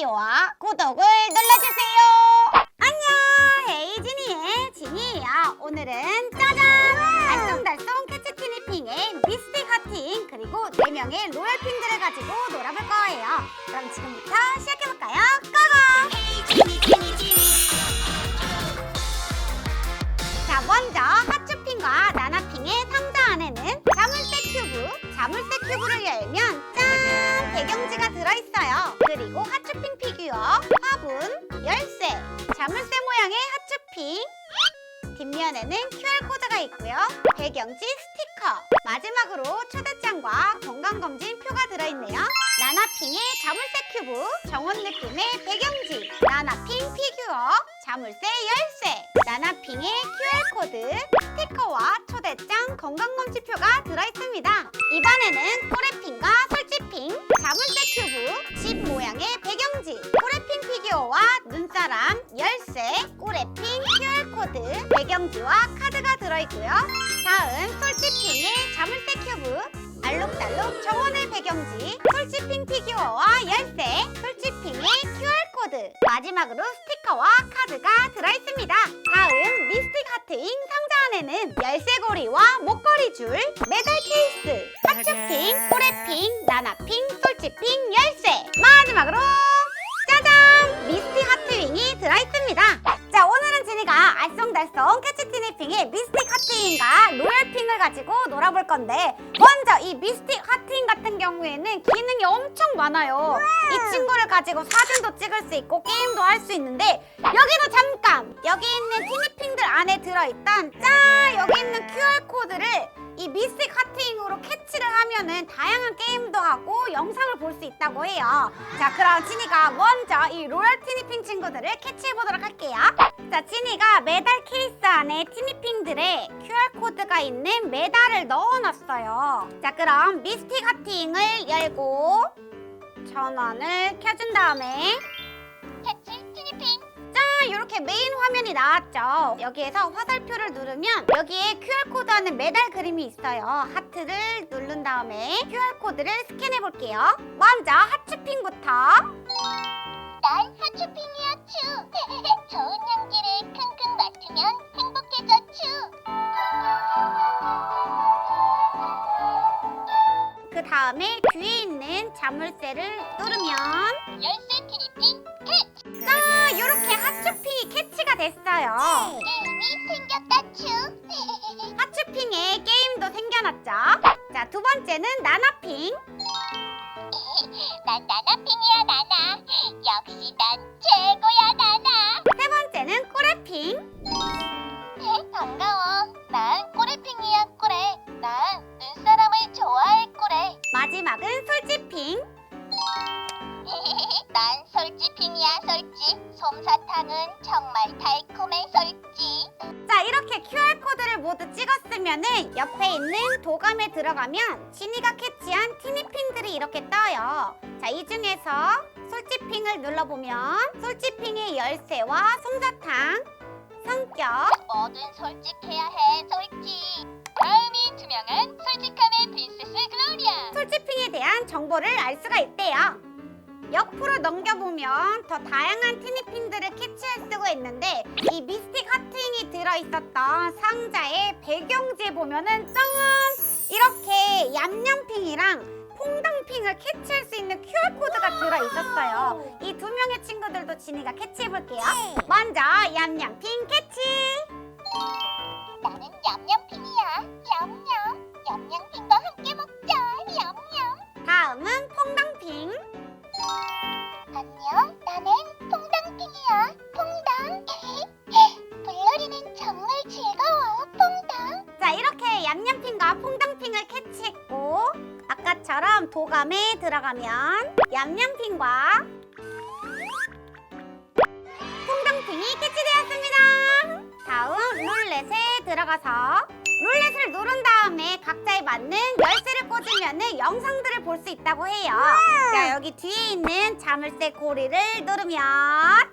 좋아요와 구독을 눌러주세요. 안녕, 헤이진이의 진이에요. 오늘은 짜잔! 알쏭달쏭 캐치 티니 핑의 미스틱 하팅 그리고 4명의 로얄 핑들을 가지고 놀아볼 거예요. 그럼 지금부터 시작해볼까요? 자물쇠 모양의 하츄핑, 뒷면에는 QR코드가 있고요. 배경지 스티커, 마지막으로 초대장과 건강검진표가 들어있네요. 나나핑의 자물쇠 큐브, 정원 느낌의 배경지, 나나핑 피규어, 자물쇠 열쇠, 나나핑의 QR코드, 스티커와 초대장 건강검진표가 들어있습니다. 이번에는 꼬레핑과 솔지핑, 자물쇠 큐브, 집 모양의 배경지, 피규어와 눈사람, 열쇠, 꼬레핑 QR코드, 배경지와 카드가 들어있고요. 다음 솔지핑의 자물쇠 큐브, 알록달록 정원의 배경지, 솔지핑 피규어와 열쇠, 솔지핑의 QR코드, 마지막으로 스티커와 카드가 들어있습니다. 다음 미스틱 하트인 상자 안에는 열쇠고리와 목걸이 줄, 메달 케이스, 하츄핑, 꼬레핑, 나나핑, 솔지핑, 열쇠, 마지막으로! 미스틱 하트윙이 들어있습니다. 자, 오늘은 진이가 알쏭달쏭 캐치티 니핑의 미스틱 하트윙과 로얄핑을 가지고 놀아볼 건데 먼저 이 미스틱 하트윙 같은 경우에는 기능이 엄청 많아요. 이 친구를 가지고 사진도 찍을 수 있고 게임도 할 수 있는데 여기도 잠깐! 여기 있는 티니핑들 안에 들어있던 짠! 여기 있는 QR코드를 이 미스틱 하트윙으로 캐치를 하면은 다양한 게임도 하고 영상을 볼 수 있다고 해요. 자, 그럼 진이가 먼저 이 로얄 티니핑 친구들을 캐치해 보도록 할게요. 자, 진이가 메달 케이스 안에 티니핑들의 QR코드가 있는 메달을 넣어놨어요. 자, 그럼 미스틱 하트윙을 열고 전원을 켜준 다음에! 이렇게 메인 화면이 나왔죠. 여기에서 화살표를 누르면 여기에 QR코드 안에 메달 그림이 있어요. 하트를 누른 다음에 QR코드를 스캔해 볼게요. 먼저 하츄핑부터 난 하츄핑이야 추 좋은 향기를 킁킁 맡으면 행복해져 추그 다음에 뒤에 있는 자물쇠를 누르면 열쇠 티니핑 캐치 됐어요. 게임이 생겼다 추 하츄핑에 게임도 생겨났죠. 자, 두 번째는 나나핑. 난 나나핑이야 나나 역시 난 최고야 나나 세 번째는 꼬레핑. 반가워 난 꼬레핑이야 꼬레 난 눈사람을 좋아해 꼬레 마지막은 솔지핑. 솔지 솜사탕은 정말 달콤해 솔지 자 이렇게 QR코드를 모두 찍었으면은 옆에 있는 도감에 들어가면 진이가 캐치한 티니핑들이 이렇게 떠요. 자 이 중에서 솔지핑을 눌러보면 솔지핑의 열쇠와 솜사탕 성격. 뭐든 솔직해야 해 솔직 다음이 투명한 솔직함의 프린세스 글로리아. 솔지핑에 대한 정보를 알 수가 있대요 옆으로 넘겨보면 더 다양한 티니핑들을 캐치할 수가 있는데 이 미스틱 하트윙이 들어있었던 상자의 배경지에 보면은 짠! 이렇게 얌얌핑이랑 퐁당핑을 캐치할 수 있는 QR코드가 들어있었어요. 이 두 명의 친구들도 진이가 캐치해볼게요. 먼저 얌얌핑 캐치! 나는 얌얌 얌얌핑과 퐁당핑을 캐치했고 아까처럼 도감에 들어가면 얌얌핑과 퐁당핑이 캐치되었습니다. 다음 룰렛에 들어가서 룰렛을 누른 다음에 각자에 맞는 열쇠를 꽂으면 영상들을 볼 수 있다고 해요. 자 여기 뒤에 있는 자물쇠 고리를 누르면 야!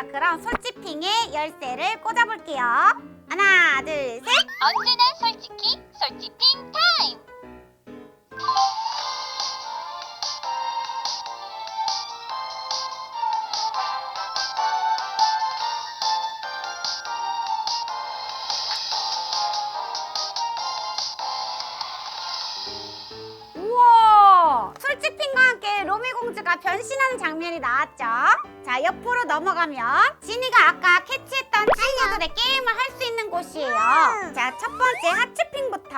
자, 그럼 나나핑의 열쇠를 꽂아볼게요. 하나, 둘, 셋. 언제나 공주가 변신하는 장면이 나왔죠? 자, 옆으로 넘어가면 지니가 아까 캐치했던 친구들의 게임을 할 수 있는 곳이에요. 자, 첫 번째 하츠핑부터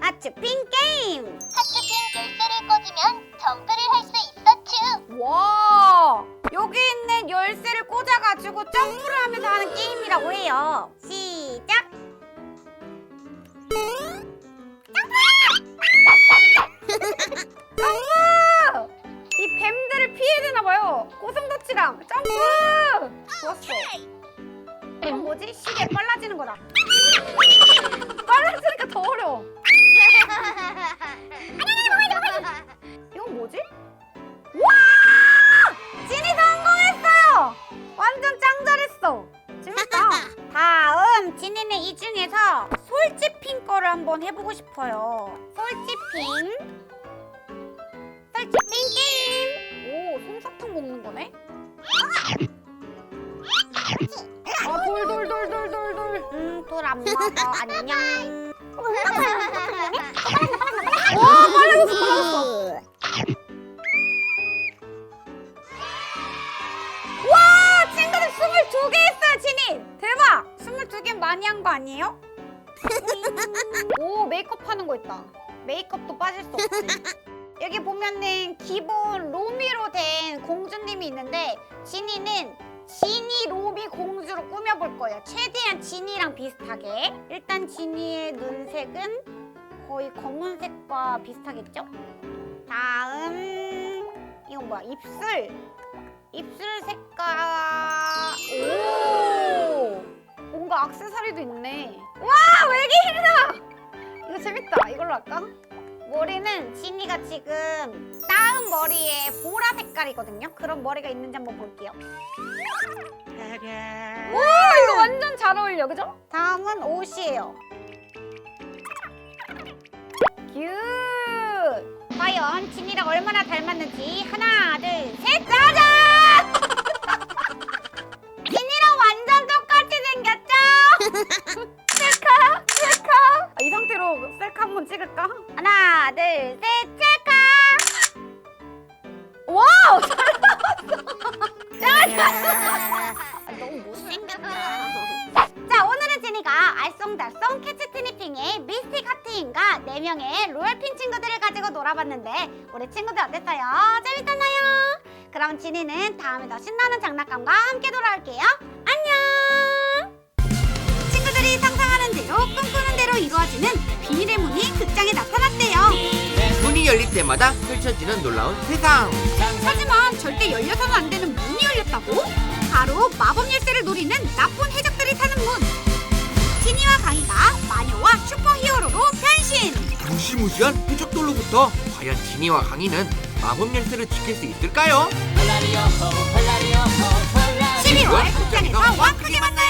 하츠핑 게임! 하트핑 열쇠를 꽂으면 점프를 할 수 있었쥬. 와! 여기 있는 열쇠를 꽂아가지고 점프를 하면서 하는 게임이라고 해요. 한번 해보고 싶어요. 솔지핑. 솔지핑 게임. 오, 솜사탕 먹는 거네. 아, 돌, 돌, 돌, 돌, 돌, 돌. 음, 돌 안 먹어. 안녕. 메이크업도 빠질 수 없지. 여기 보면은 기본 로미로 된 공주님이 있는데 진이는 지니 로미 공주로 꾸며볼 거예요. 최대한 진이랑 비슷하게. 일단 진이의 눈색은 거의 검은색과 비슷하겠죠? 다음 이건 뭐야? 입술. 입술 색깔. 오! 뭔가 악세사리도 있네. 와 외계인이다 이거 재밌다. 이걸로 할까? 머리는 지니가 지금 따은 머리에 보라 색깔이거든요. 그런 머리가 있는지 한번 볼게요. 와 이거 완전 잘 어울려 그죠? 다음은 옷이에요. 큐. 과연 진이랑 얼마나 닮았는지 하나 둘 4명의 로얄핀 친구들을 가지고 놀아봤는데 우리 친구들 어땠어요? 재밌었나요? 그럼 지니는 다음에 더 신나는 장난감과 함께 돌아올게요 안녕 친구들이 상상하는 대로 꿈꾸는 대로 이루어지는 비밀의 문이 극장에 나타났대요 문이 열릴 때마다 펼쳐지는 놀라운 세상. 하지만 절대 열려서는 안 되는 문이 열렸다고? 바로 마법 열쇠를 노리는 나쁜 해적 무시무시한 해적돌로부터 과연 지니와 강이는 마법 열쇠를 지킬 수 있을까요? 12월 극장에서 왕 크게 만나요.